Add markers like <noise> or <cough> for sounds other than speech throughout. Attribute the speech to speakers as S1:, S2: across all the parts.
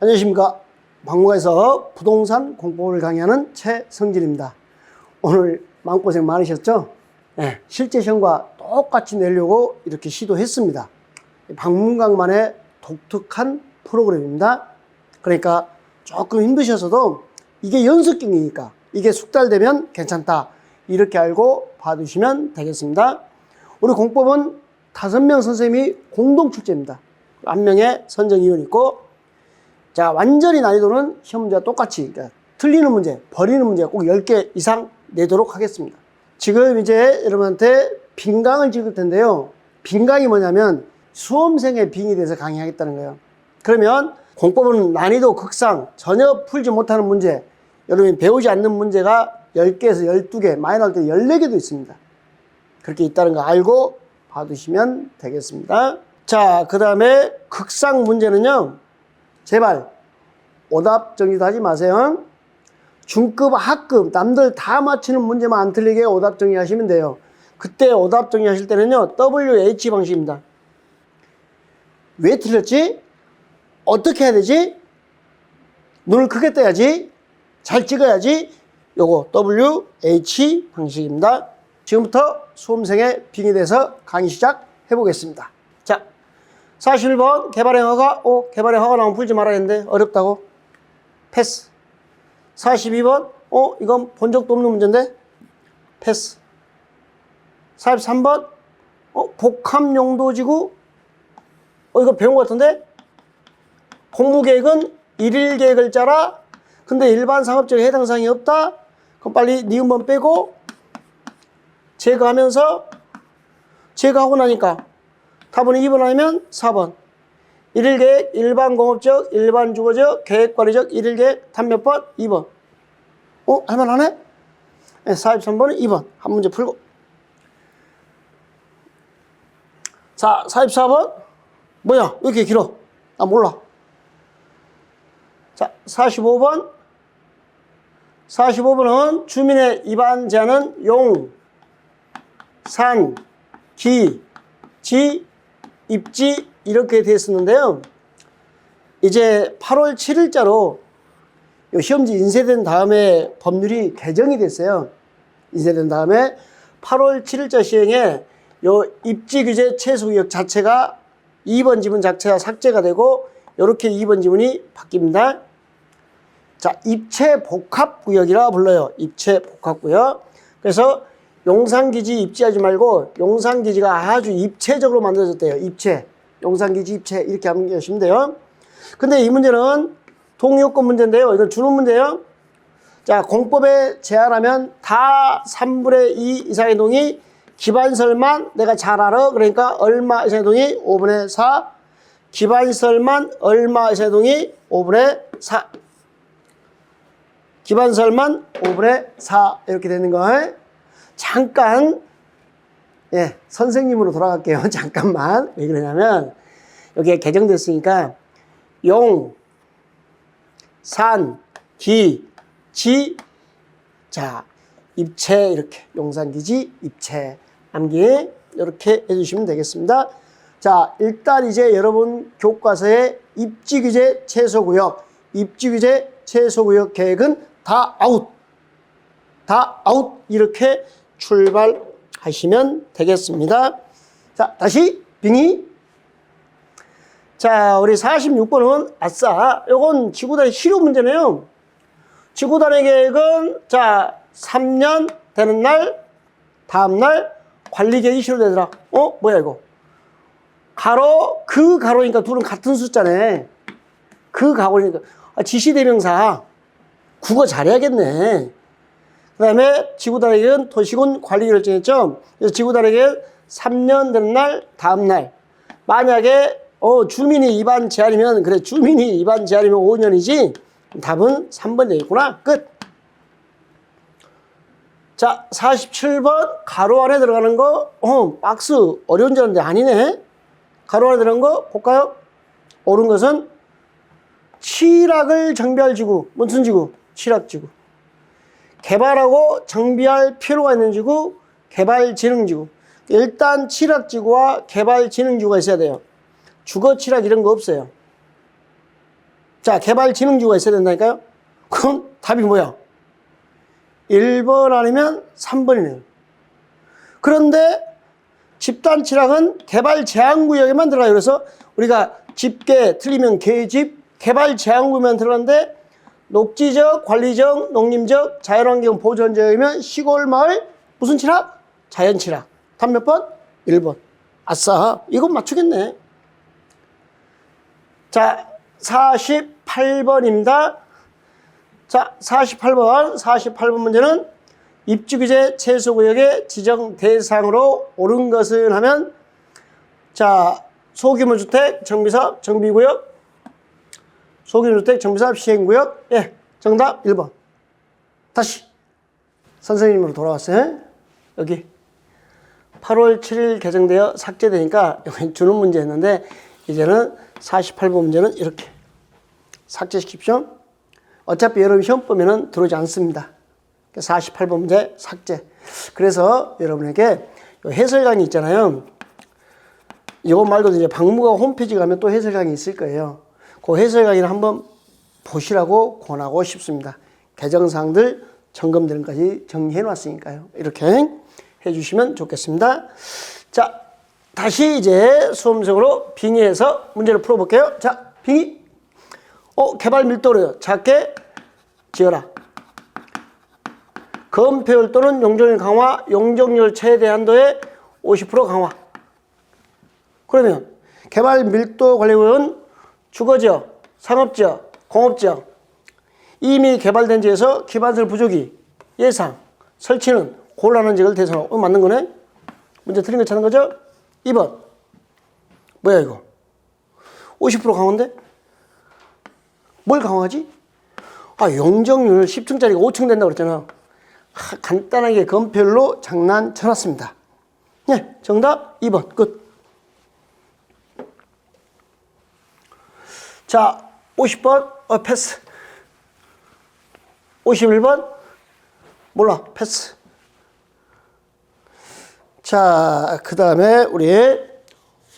S1: 안녕하십니까. 박물관에서 부동산 공법을 강의하는 최성진입니다. 오늘 마음고생 많으셨죠? 네, 실제 시험과 똑같이 내려고 이렇게 시도했습니다. 박물관만의 독특한 프로그램입니다. 그러니까 조금 힘드셔서도 이게 연습 경기니까 이게 숙달되면 괜찮다. 이렇게 알고 봐두시면 되겠습니다. 우리 공법은 다섯 명 선생님이 공동 출제입니다. 한 명의 선정위원이 있고 자, 완전히 난이도는 시험 문제와 똑같이, 그러니까 틀리는 문제, 버리는 문제가 꼭 10개 이상 내도록 하겠습니다. 지금 이제 여러분한테 빈강을 찍을 텐데요. 빈강이 뭐냐면 수험생의 빙에 대해서 강의하겠다는 거예요. 그러면 공법은 난이도 극상, 전혀 풀지 못하는 문제, 여러분이 배우지 않는 문제가 10개에서 12개, 많이 나올 때 14개도 있습니다. 그렇게 있다는 거 알고 봐두시면 되겠습니다. 자, 그 다음에 극상 문제는요. 제발 오답 정리도 하지 마세요. 중급, 하급, 남들 다 맞히는 문제만 안 틀리게 오답 정리하시면 돼요. 그때 오답 정리하실 때는요. WH 방식입니다. 왜 틀렸지? 어떻게 해야 되지? 눈을 크게 떠야지. 잘 찍어야지. 요거 WH 방식입니다. 지금부터 수험생의 대해서 강의 시작해 보겠습니다. 자, 41번 개발의 허가, 오, 개발의 허가 나오면 풀지 말아야 되는데 어렵다고? 패스. 42번, 어, 이건 본 적도 없는 문제인데? 패스. 43번, 어, 복합 용도지구? 어, 이거 배운 것 같은데? 공무계획은 일일 계획을 짜라? 근데 일반 상업적에 해당 사항이 없다? 그럼 빨리 니은번 빼고 제거하면서 제거하고 나니까 답은 2번 아니면 4번. 일일 계획, 일반 공업적, 일반 주거적, 계획 관리적, 일일 계획, 답 몇 번? 2번. 어? 할만하네? 네, 43번은 2번. 한 문제 풀고. 자, 44번. 뭐야? 왜 이렇게 길어? 나 몰라. 자, 45번. 45번은 주민의 입안 제한은 용, 산, 기, 지, 입지 이렇게 됐었는데요. 이제 8월 7일자로 시험지 인쇄된 다음에 법률이 개정이 됐어요. 인쇄된 다음에 8월 7일자 시행에 요 입지 규제 최소 구역 자체가 2번 지문 자체가 삭제가 되고 이렇게 2번 지문이 바뀝니다. 자, 입체 복합 구역이라 불러요. 입체 복합 구역. 그래서 용산기지 입지하지 말고 용산기지가 아주 입체적으로 만들어졌대요. 입체. 용산기지 입체. 이렇게 하면 계시면 돼요. 근데 이 문제는 동의요건 문제인데요. 이건 주는 문제예요. 자, 공법에 제한하면 다 3분의 2 이상의 동의 기반설만 내가 잘 알아. 그러니까 얼마 이상의 동의 5분의 4. 기반설만 얼마 이상의 동의 5분의 4. 기반설만 5분의 4 이렇게 되는 거. 잠깐 예 선생님으로 돌아갈게요. <laughs> 잠깐만 왜 그러냐면 여기에 개정됐으니까 용, 산, 기, 지, 자 입체 이렇게 용산기지 입체 암기 이렇게 해주시면 되겠습니다. 자 일단 이제 여러분 교과서의 입지규제 최소구역, 입지규제 최소구역 계획은 다 아웃, 다 아웃 이렇게 출발하시면 되겠습니다. 자, 다시 빙의. 자, 우리 46번은 아싸. 요건 지구단위 실효 문제네요. 지구단위 계획은 자, 3년 되는 날, 다음 날 관리 계획이 실효되더라. 어? 뭐야 이거? 가로, 그 가로니까 둘은 같은 숫자네. 그 가로니까. 아, 지시 대명사. 국어 잘해야겠네. 그 다음에 지구단위계획은 도시군 관리 결정했죠. 그래서 지구단위계획 3년 되는 날, 다음 날. 만약에 어, 주민이 입안 제한이면 그래 주민이 입안 제한이면 5년이지. 답은 3번 되겠구나. 끝. 자, 47번 가로 안에 들어가는 거, 어, 박스 어려운 줄 알았는데 아니네. 가로 안에 들어간 거 볼까요? 옳은 것은 칠학을 정비할 지구. 무슨 지구? 칠학지구. 개발하고 정비할 필요가 있는 지구, 개발진흥지구. 일단 칠학지구와 개발진흥지구가 있어야 돼요. 주거 칠학 이런 거 없어요. 자, 개발진흥지구가 있어야 된다니까요? 그럼 답이 뭐야? 1번 아니면 3번이네요. 그런데 집단 칠학은 개발 제한 구역에만 들어가요. 그래서 우리가 집계 틀리면 개집, 개발 제한 구역에만 들어가는데 녹지적, 관리적, 농림적, 자연환경 보존 지역이면 시골 마을 무슨 칠학? 자연 칠학. 답 몇 번? 1번. 아싸. 이건 맞추겠네. 자, 48번입니다. 자, 48번. 48번 문제는 입주규제 최소구역의 지정 대상으로 옳은 것은 하면 자, 소규모 주택 정비사업 정비구역 소규모 주택 정비사업 시행구역 예, 정답 1번. 다시 선생님으로 돌아왔어요. 여기 8월 7일 개정되어 삭제되니까 여기 주는 문제였는데 이제는 48번 문제는 이렇게 삭제시킵시오. 어차피 여러분 시험 보면은 들어오지 않습니다. 48번 문제 삭제. 그래서 여러분에게 요 해설 강의 있잖아요. 이거 말고도 이제 박무가 홈페이지 가면 또 해설 강의 있을 거예요. 그 해설 강의를 한번 보시라고 권하고 싶습니다. 개정사항들 점검 되는 까지 정리해 놨으니까요. 이렇게 해 주시면 좋겠습니다. 자, 다시 이제 수험생으로 빙의해서 문제를 풀어볼게요. 자, 빙의. 어, 개발 밀도를 작게 지어라. 건폐율 또는 용적률 강화, 용적률 최대 한도의 50% 강화. 그러면 개발 밀도 관리구역은 주거지역, 상업지역, 공업지역, 이미 개발된 지에서 기반시설 부족이 예상, 설치는 곤란한 지역을 대상으로 어, 맞는 거네? 문제 틀린 거 찾는 거죠? 2번. 뭐야 이거? 50% 강화인데? 뭘 강화하지? 아, 용적률 10층짜리가 5층 된다고 그랬잖아. 아, 간단하게 건폐율로 장난 쳐놨습니다. 네, 정답 2번. 끝. 자, 50번, 어, 패스. 51번, 몰라, 패스. 자, 그 다음에 우리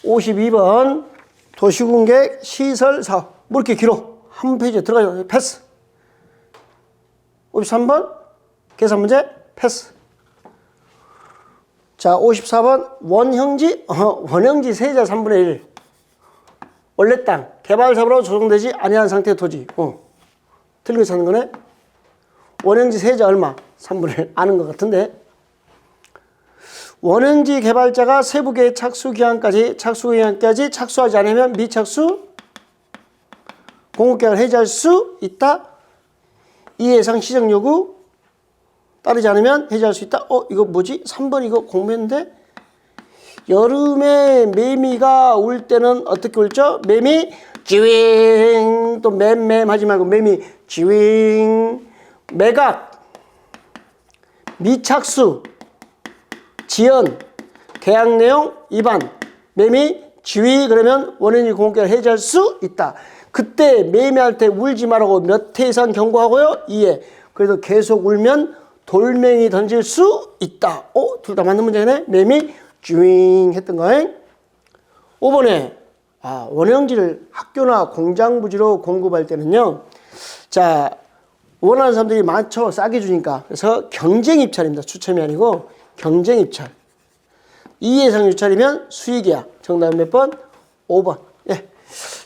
S1: 52번 도시공객 시설 사업. 뭐 이렇게 길어? 한 페이지에 들어가죠. 패스. 53번 계산 문제 패스. 자, 54번 원형지 어, <laughs> 원형지 세자 3분의 1. 원래 땅 개발 사업으로 조성되지 아니한 상태 토지. 어. 거 찾는 거네. 원형지 세자 얼마? 3분의 1 아는 것 같은데. 원형지 개발자가 세부계획 착수 기한까지 착수 기한까지 착수하지 않으면 미착수 공급계약을 해지할 수 있다. 이 예상 시정 요구 따르지 않으면 해지할 수 있다. 어, 이거 뭐지? 3번 이거 공부했는데 여름에 매미가 울 때는 어떻게 울죠? 매미 쥐윙 또 맴맴 하지 말고 매미 쥐윙 매각 미착수 지연 계약 내용 위반 매미 지위 그러면 원인이 공개를 해지할 수 있다. 그때 매매할 때 울지 말라고 몇 회 이상 경고하고요. 2회. 그래도 계속 울면 돌멩이 던질 수 있다. 어? 둘 다 맞는 문제네. 매미 쥐잉 했던 거잉. 5번에 아, 원형지를 학교나 공장 부지로 공급할 때는요. 자, 원하는 사람들이 많죠. 싸게 주니까. 그래서 경쟁 입찰입니다. 추첨이 아니고 경쟁 입찰. 이 예상 유찰이면 수익이야. 정답은 몇 번? 5번. 예.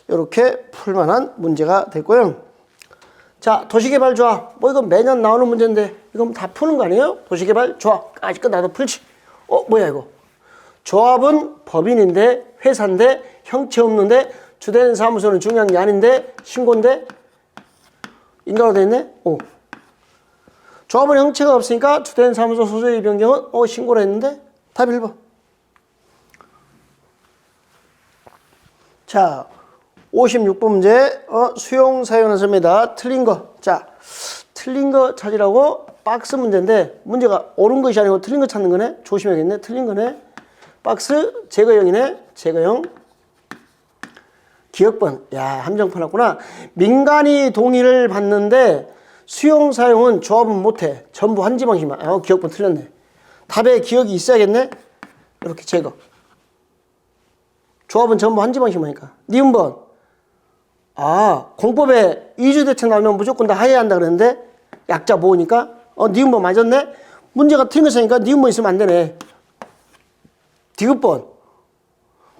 S1: 이렇게 풀만한 문제가 됐고요. 자, 도시개발 조합. 뭐 이건 매년 나오는 문제인데 이건 다 푸는 거 아니에요? 도시개발 조합. 아직까 나도 풀지. 어, 뭐야 이거? 조합은 법인인데 회사인데 형체 없는데 주된 사무소는 중요한 게 아닌데 신고인데 인가로 돼 있네? 오. 조합은 형체가 없으니까 주된 사무소 소재의 변경은 어 신고를 했는데 답 1번. 자, 56번 문제 어, 수용 사용하습니다 틀린 거. 자, 틀린 거 찾으라고 박스 문제인데 문제가 옳은 것이 아니고 틀린 거 찾는 거네. 조심해야겠네. 틀린 거네. 박스 제거형이네. 제거형. 기억번. 야, 함정 팔았구나. 민간이 동의를 받는데 수용 사용은 조합은 못해. 전부 한 지방씩만. 어, 기억번 틀렸네. 답에 기억이 있어야겠네. 이렇게 제거. 조합은 전부 한 지방씩만이니까. 니은번. 아, 공법에 이주 대책 나오면 무조건 다 하해야 한다 그랬는데 약자 모으니까 어, 니은번 맞았네? 문제가 틀린 것이니까 니은번 있으면 안 되네. 디귿번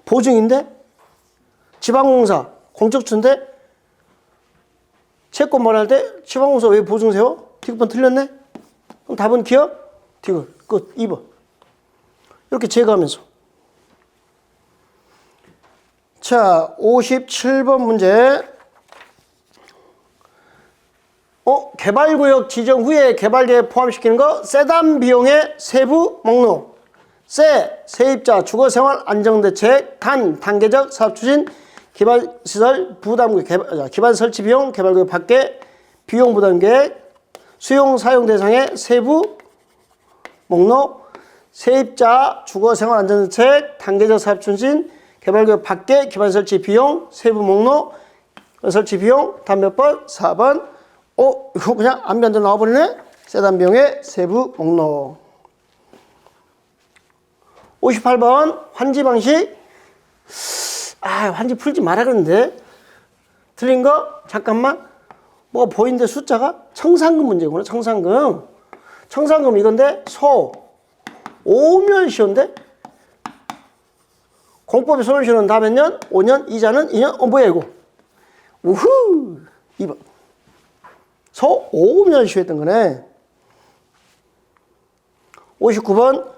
S1: 보증인데? 지방공사. 공적주인데? 채권 말할 때 지방공사 왜 보증 세워? 디귿번 틀렸네? 그럼 답은 기억? 디귿. 끝. 2번. 이렇게 제거하면서. 자 57번 문제. 어, 개발구역 지정 후에 개발계에 포함시키는 거 세단 비용의 세부 목록 세, 세입자 주거생활 안정대책 단, 단계적 사업 추진 기반시설 부담금 개발, 아, 기반 설치 비용 개발구역 밖에 비용 부담 계획 수용 사용 대상의 세부 목록 세입자 주거생활 안정대책 단계적 사업 추진 개발구역 밖에 기반 설치 비용 세부 목록 설치 비용 다음 몇 번? 4번 어? 이거 그냥 안면대 나와버리네? 세단 비용의 세부 목록 58번 환지 방식. 아 환지 풀지 말아 그랬는데. 틀린 거? 잠깐만. 뭐가 보이는데 숫자가? 청산금 문제구나 청산금. 청산금 이건데 소. 오면 시온데? 공법에 손을 쉬는 다몇 년? 5년? 이자는 2년? 어 뭐야 이거? 우후! 2번. 소 5년 쉬었던 거네. 59번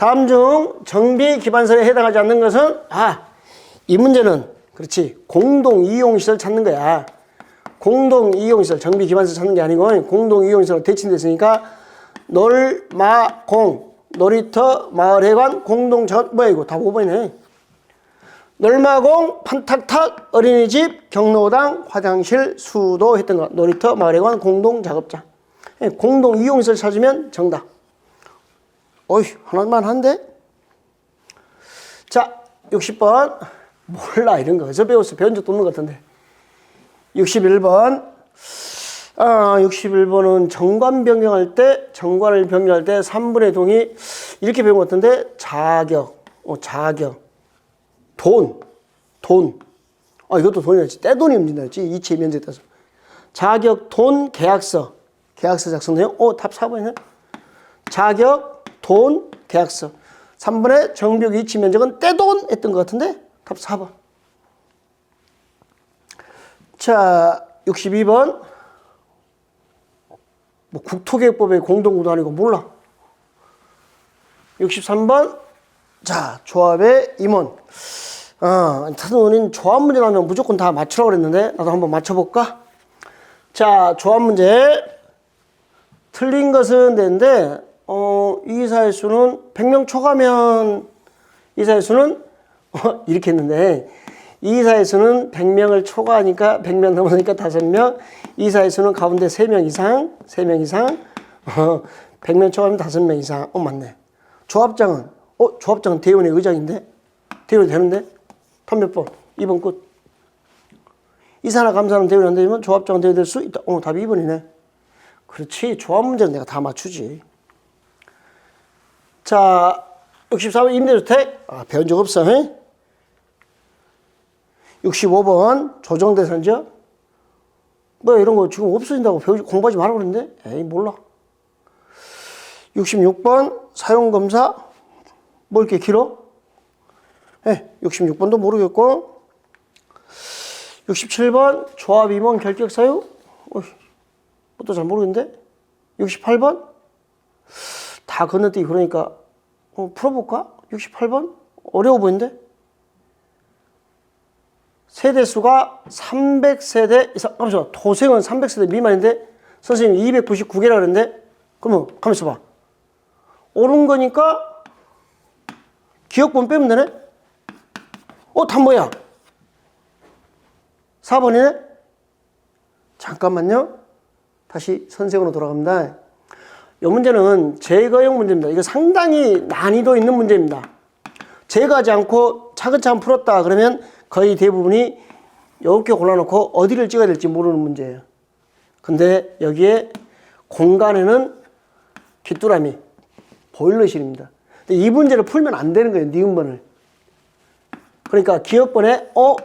S1: 다음 중 정비 기반설에 해당하지 않는 것은 아, 이 문제는 그렇지. 공동 이용 시설 찾는 거야. 공동 이용 시설 정비 기반설 찾는 게 아니고 공동 이용 시설 대칭됐으니까 놀마공 놀이터 마을회관 공동 전 뭐야 이거 다 5번이네. 놀마공 판탁탁 어린이집 경로당 화장실 수도 했던 거 놀이터 마을회관 공동 작업장 예, 공동 이용 시설 찾으면 정답. 어이, 하나만 한데? 자, 60번. 몰라, 이런 거. 어디서 배웠어? 배운 적도 없는 것 같은데. 61번. 아, 61번은 정관 변경할 때, 정관을 변경할 때 3분의 동이 이렇게 배운 것 같은데, 자격, 어, 자격, 돈, 돈. 아, 이것도 돈이었지. 떼돈이 움직였지. 이체 면제 따서. 자격, 돈, 계약서. 계약서 작성 내용. 어, 답 4번이네. 자격, 돈, 계약서. 3번의 정비역 이치 면적은 떼돈 했던 것 같은데 답 4번. 자, 62번. 뭐 국토계획법의 공동구도 아니고 몰라. 63번. 자, 조합의 임원. 어, 타도는 조합 문제 나오면 무조건 다 맞추라고 그랬는데 나도 한번 맞춰볼까? 자, 조합 문제. 틀린 것은 되는데 어, 이사의 수는 100명 초과면 이사의 수는 <laughs> 어, 이렇게 했는데 이사의 수는 100명을 초과하니까 100명 넘으니까 5명 이사의 수는 가운데 3명 이상 3명 이상 어, 100명 초과하면 5명 이상. 어 맞네. 조합장은 어 조합장은 대의원의 의장인데? 대의원이 되는데? 탑몇 번? 2번 끝. 이사나 감사는 대의원 안 되면 조합장은 대의원 될수 있다. 어 답이 2번이네. 그렇지. 조합 문제는 내가 다 맞추지 자, 64번 임대주택. 아, 배운 적 없어. 에? 65번 조정대상지역. 뭐 이런 거 지금 없어진다고 배우지, 공부하지 말라고 그랬는데? 에이, 몰라. 66번 사용검사. 뭐 이렇게 길어? 예, 66번도 모르겠고. 67번 조합 임원 결격 사유. 어이, 뭐또 잘 모르겠는데? 68번 다 건너뛰기 그러니까 어, 풀어볼까? 68번? 어려워 보이는데? 세대수가 300세대 이상, 잠시만, 도생은 300세대 미만인데, 선생님 299개라 그랬는데, 그러면, 가만 있어봐. 옳은 거니까, 기억번 빼면 되네? 어, 답 뭐야? 4번이네? 잠깐만요. 다시 선생으로 돌아갑니다. 이 문제는 제거형 문제입니다. 이거 상당히 난이도 있는 문제입니다. 제거하지 않고 차근차근 풀었다 그러면 거의 대부분이 이렇게 골라놓고 어디를 찍어야 될지 모르는 문제예요. 근데 여기에 공간에는 귀뚜라미, 보일러실입니다. 근데 이 문제를 풀면 안 되는 거예요. 니은번을. 그러니까 기억번에 어?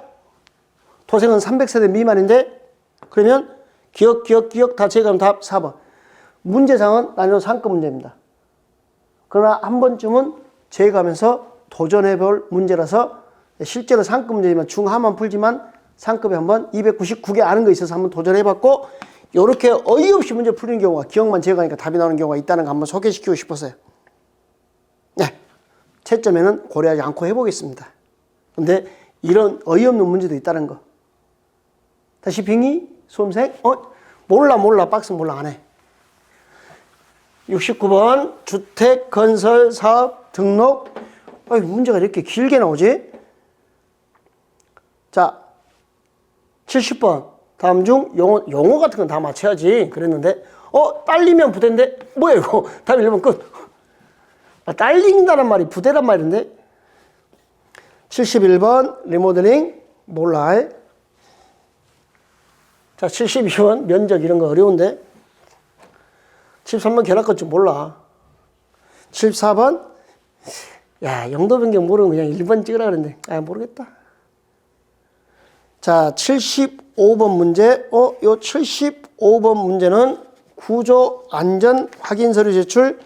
S1: 토생은 300세대 미만인데 그러면 기억, 기억, 기억 다 제거하면 답 4번. 문제상은 난이도 상급 문제입니다. 그러나 한 번쯤은 제거하면서 도전해 볼 문제라서 실제로 상급 문제지만 중하만 풀지만 상급에 한번 299개 아는 거 있어서 한번 도전해 봤고 이렇게 어이없이 문제 풀리는 경우가 기억만 제거하니까 답이 나오는 경우가 있다는 거 한번 소개시키고 싶었어요. 네. 채점에는 고려하지 않고 해보겠습니다. 근데 이런 어이없는 문제도 있다는 거. 다시 빙의, 수험생, 어? 몰라, 몰라, 박스 몰라, 안 해. 69번, 주택, 건설, 사업, 등록. 아 문제가 이렇게 길게 나오지? 자, 70번. 다음 중 용어, 용어 같은 건 다 맞춰야지. 그랬는데, 어, 딸리면 부대인데? 뭐야, 이거? <laughs> 답 1번 끝. 아, 딸린다는 말이 부대란 말인데? 71번, 리모델링. 몰라. 자, 72번, 면적 이런 거 어려운데? 73번 결합 건좀 몰라. 74번, 야, 영도 변경 모르면 그냥 1번 찍으라 그랬는데, 아, 모르겠다. 자, 75번 문제. 어, 요 75번 문제는 구조 안전 확인 서류 제출.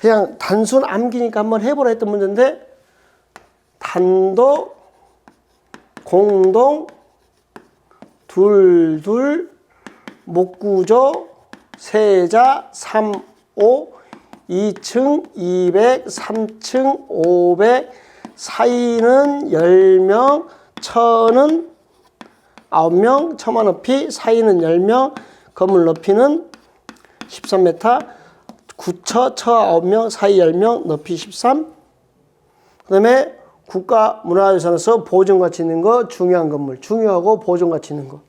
S1: 그냥 단순 암기니까 한번 해보라 했던 문제인데, 단독, 공동, 둘 둘, 목구조, 세자, 3, 5, 2층, 200, 3층, 500, 사이는 10명, 천은 9명, 처마 높이, 사이는 10명, 건물 높이는 13m, 구처, 처 9명, 사이 10명, 높이 13. 그 다음에 국가 문화유산에서 보존 가치 있는 거, 중요한 건물, 중요하고 보존 가치 있는 거.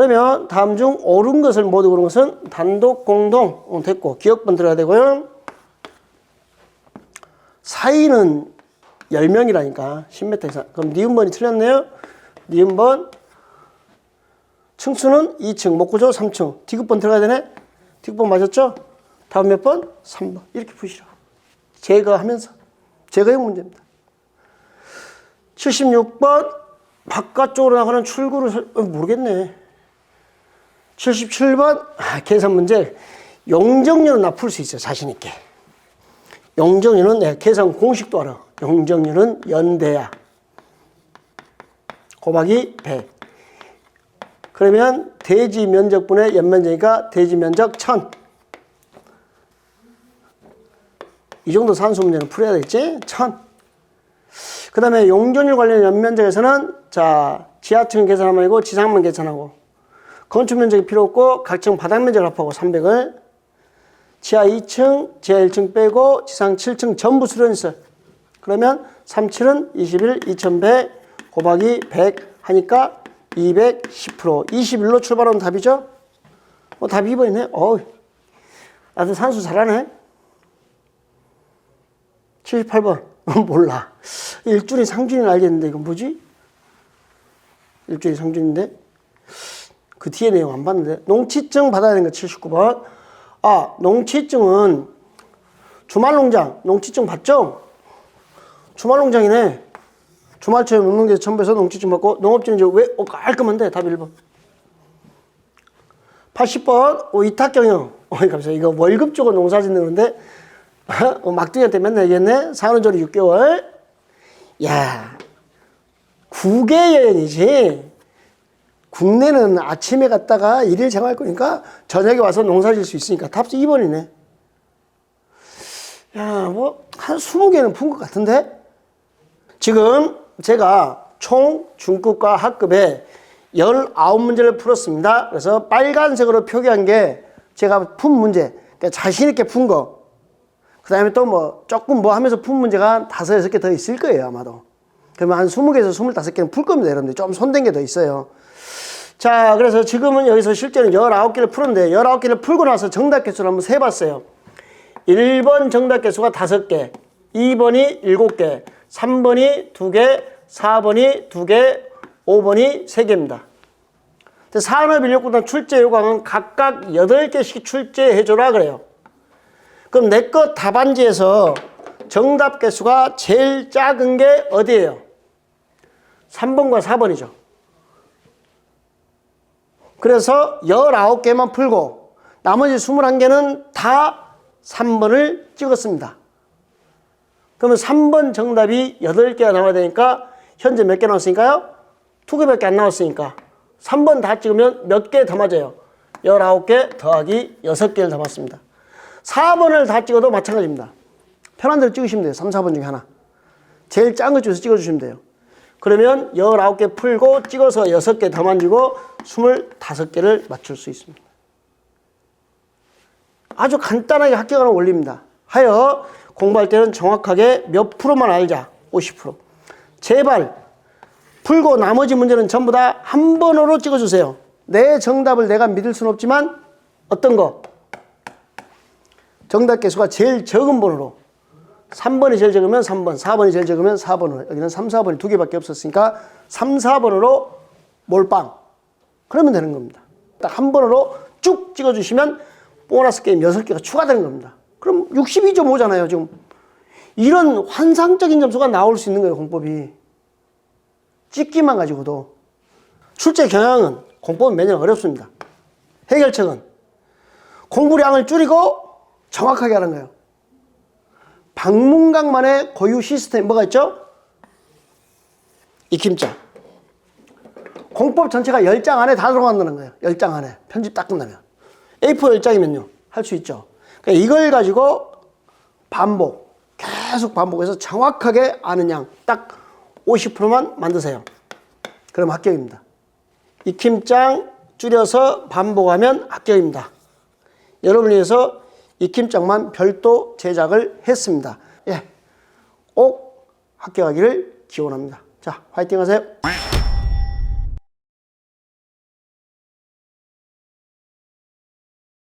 S1: 그러면 다음 중 옳은 것을 모두 고른 것은 단독, 공동 어, 됐고 기억번 들어야 되고요. 사이는 10명이라니까 10m 이상. 그럼 니은번이 틀렸네요. 니은번 층수는 2층, 목구조 3층. 디귿번 들어가야 되네. 디귿번 맞았죠? 다음 몇 번? 3번. 이렇게 푸시라. 제거하면서. 제거형 문제입니다. 76번 바깥쪽으로 나가는 출구를 설- 어, 모르겠네. 77번 아, 계산 문제. 용적률은 나 풀 수 있어요 자신 있게. 용적률은 내 계산 공식도 알아 용적률은 연대야. 곱하기 100 그러면 대지 면적분의 연면적이니까 대지 면적 1000 이 정도 산수 문제는 풀어야 되겠지? 1000 그 다음에 용적률 관련 연면적에서는 자 지하층 계산하면 이고 지상만 계산하고 건축 면적이 필요 없고 각층 바닥 면적을 합하고 300을 지하 2층, 지하 1층 빼고 지상 7층 전부 수련했어요. 그러면 37은 21, 2100 곱하기 100 하니까 210% 21로 출발하면 답이죠? 어, 답이 2번이네. 어우, 나도 산수 잘하네. 78번. <laughs> 몰라. 일준이 상준이 알겠는데 이건 뭐지? 일준이 상준인데? 그 뒤에 내용 안 봤는데 농취증 받아야 되는 거 79번. 아 농취증은 주말농장 농취증 받죠? 주말농장이네. 주말체험 농농계 첨부해서 농취증 받고 농업지는 이제 왜 어, 깔끔한데? 답 1번. 80번 어, 위탁경영. <laughs> 어이 감사 이거 월급 주고 농사 짓는 건데 <laughs> 어, 막둥이한테 맨날 얘기했네? 산후조리 6개월. 야 국외 여행이지 국내는 아침에 갔다가 일일 생활 거니까 저녁에 와서 농사 질 수 있으니까 답수 2번이네. 야, 뭐, 한 20개는 푼 것 같은데? 지금 제가 총 중급과 학급에 19문제를 풀었습니다. 그래서 빨간색으로 표기한 게 제가 푼 문제, 그러니까 자신있게 푼 거. 그 다음에 또 뭐 조금 뭐 하면서 푼 문제가 한 다섯, 여섯 개 더 있을 거예요, 아마도. 그러면 한 20개에서 25개는 풀 겁니다, 여러분들. 좀 손댄 게 더 있어요. 자, 그래서 지금은 여기서 실제는 19개를 푸는데 19개를 풀고 나서 정답 개수를 한번 세 봤어요. 1번 정답 개수가 5개, 2번이 7개, 3번이 2개, 4번이 2개, 5번이 3개입니다. 산업인력구단 출제 요강은 각각 8개씩 출제해줘라 그래요. 그럼 내 것 답안지에서 정답 개수가 제일 작은 게 어디예요? 3번과 4번이죠. 그래서 19개만 풀고 나머지 21개는 다 3번을 찍었습니다. 그러면 3번 정답이 8개가 나와야 되니까 현재 몇 개 나왔으니까요? 2개밖에 안 나왔으니까 3번 다 찍으면 몇 개 더 맞아요? 19개 더하기 6개를 담았습니다. 4번을 다 찍어도 마찬가지입니다. 편한 대로 찍으시면 돼요. 3, 4번 중에 하나. 제일 작은 것 중에서 찍어주시면 돼요. 그러면 19개 풀고 찍어서 6개 더 만지고 25개를 맞출 수 있습니다. 아주 간단하게 합격하는 원리입니다. 하여 공부할 때는 정확하게 몇 프로만 알자. 50%. 제발 풀고 나머지 문제는 전부 다 한 번으로 찍어주세요. 내 정답을 내가 믿을 수는 없지만 어떤 거? 정답 개수가 제일 적은 번호로 3번이 제일 적으면 3번, 4번이 제일 적으면 4번으로 여기는 3, 4번이 두 개밖에 없었으니까 3, 4번으로 몰빵 그러면 되는 겁니다. 딱 한 번으로 쭉 찍어주시면 보너스 게임 6개가 추가되는 겁니다. 그럼 62.5잖아요, 지금. 이런 환상적인 점수가 나올 수 있는 거예요, 공법이. 찍기만 가지고도. 출제 경향은 공법은 매년 어렵습니다. 해결책은 공부량을 줄이고 정확하게 하는 거예요. 방문각만의 고유 시스템 뭐가 있죠? 익힘자. 공법 전체가 10장 안에 다 들어간다는 거예요. 10장 안에. 편집 딱 끝나면. A4 10장이면요. 할 수 있죠. 그러니까 이걸 가지고 반복, 계속 반복해서 정확하게 아는 양, 딱 50%만 만드세요. 그럼 합격입니다. 익힘장 줄여서 반복하면 합격입니다. 여러분을 위해서 익힘장만 별도 제작을 했습니다. 예. 꼭 합격하기를 기원합니다. 자, 화이팅 하세요.